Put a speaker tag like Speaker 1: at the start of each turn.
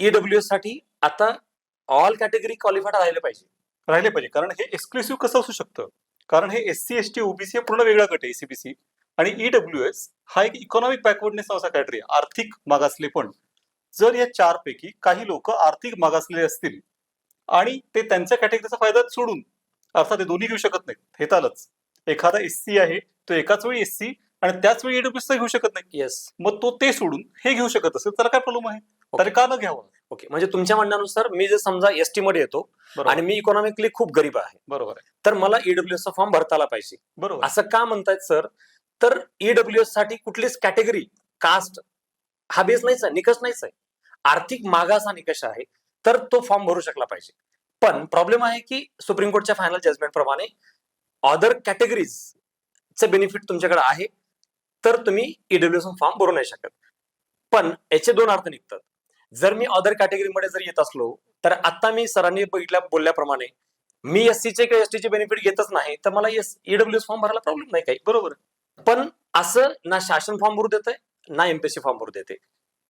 Speaker 1: EW एससाठी आता all category qualified राहिले पाहिजे.
Speaker 2: राहिले पाहिजे. कारण हे एक्सक्लुसिव्ह कसं असू शकतं? कारण हे S C S T OBC पूर्ण वेगळा गट आहे एसीबीसी आणि ईडब्ल्यू एस हा एक इकॉनॉमिक बॅकवर्डनेस नावाचा कॅटेगरी आर्थिक मागासले पण. जर या चार पैकी काही लोक आर्थिक मागासलेले असतील आणि ते त्यांच्या कॅटेगरीचा फायदा सोडून अर्थात ते दोन्ही घेऊ शकत नाहीत. हे चालच. एखादा एस सी आहे तो एकाच वेळी एस सी आणि त्याच वेळी ईडब्ल्यू घेऊ शकत नाही.
Speaker 1: येस
Speaker 2: मग तो ते सोडून हे घेऊ शकत असेल तर काय प्रॉब्लेम आहे? तर का न घ्यावं
Speaker 1: ओके म्हणजे तुमच्या म्हणण्यानुसार मी जर समजा एसटी मध्ये येतो आणि मी इकॉनॉमिकली खूप गरीब आहे
Speaker 2: बरोबर आहे.
Speaker 1: तर मला ईडब्ल्यू चा फॉर्म भरता आला पाहिजे.
Speaker 2: बरोबर.
Speaker 1: असं का म्हणतायत सर? तर ईडब्ल्यू एससाठी कुठलीच कॅटेगरी कास्ट हा बेस नाहीच आहे निकष नाहीच आहे. आर्थिक मागास हा निकष आहे तर तो फॉर्म भरू शकला पाहिजे. पण प्रॉब्लेम आहे की सुप्रीम कोर्टच्या फायनल जजमेंट प्रमाणे अदर कॅटेगरीज चे बेनिफिट तुमच्याकडे आहे तर तुम्ही ईडब्ल्यू फॉर्म भरू नाही शकत. पण याचे दोन अर्थ निघतात. जर मी अदर कॅटेगरीमध्ये जर येत असलो तर आता मी सरांनी बघितल्या बोलल्याप्रमाणे मी एस चे किंवा एस चे बेनिफिट घेतच नाही तर मला एस ईडब्ल्यू फॉर्म भरायला प्रॉब्लेम नाही काही.
Speaker 2: बरोबर.
Speaker 1: पण असं ना शासन फॉर्म भरू देत ना एमपीएससी फॉर्म भरू देते